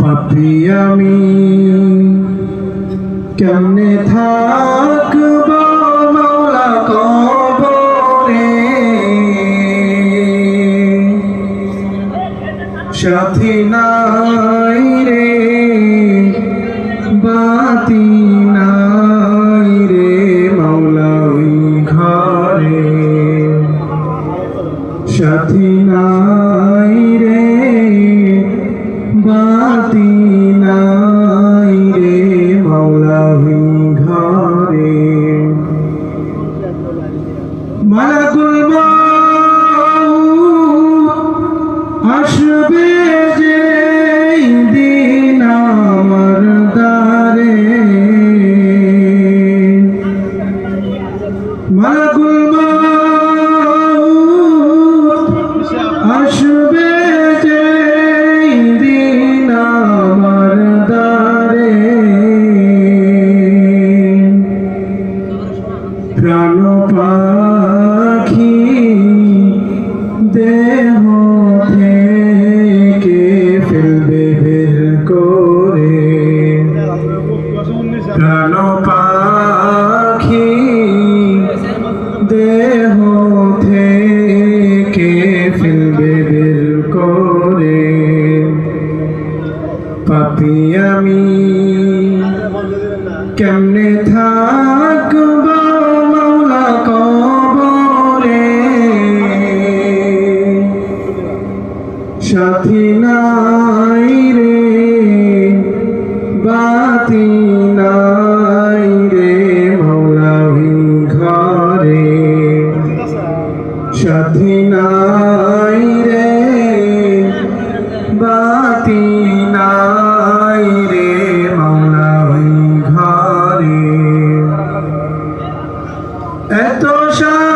পাপি আমি কেমনে থাকব মাওলা কবরে? সাথী নাই রে, বাতি নাই রে মাওলা ওই ঘরে। সাথী নাই রে মাওলা প্রাণ পাখি, দেহ থেকে ফেলবে বের করে। প্রাণ পাখি, দেহ থেকে ফেলবে বের করে। পাপি আমি কেমনে থাকব? সাথী নাই রে, বাতি নাই রে মাওলা ওই ঘরে। সাথী নাই রে, বাতি নাই রে মাওলা ওই ঘরে। এত সাধে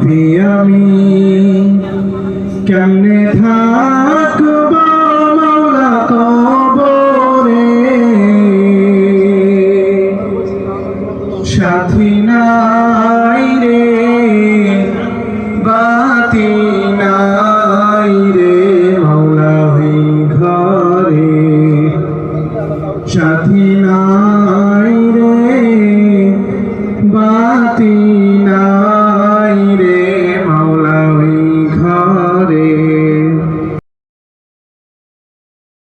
পাপি আমি কেমনে থাকব মাওলা কবরে? সাথী নাই রে, বাতি নাই রে মাওলা ওই ঘরে। সাথী নাই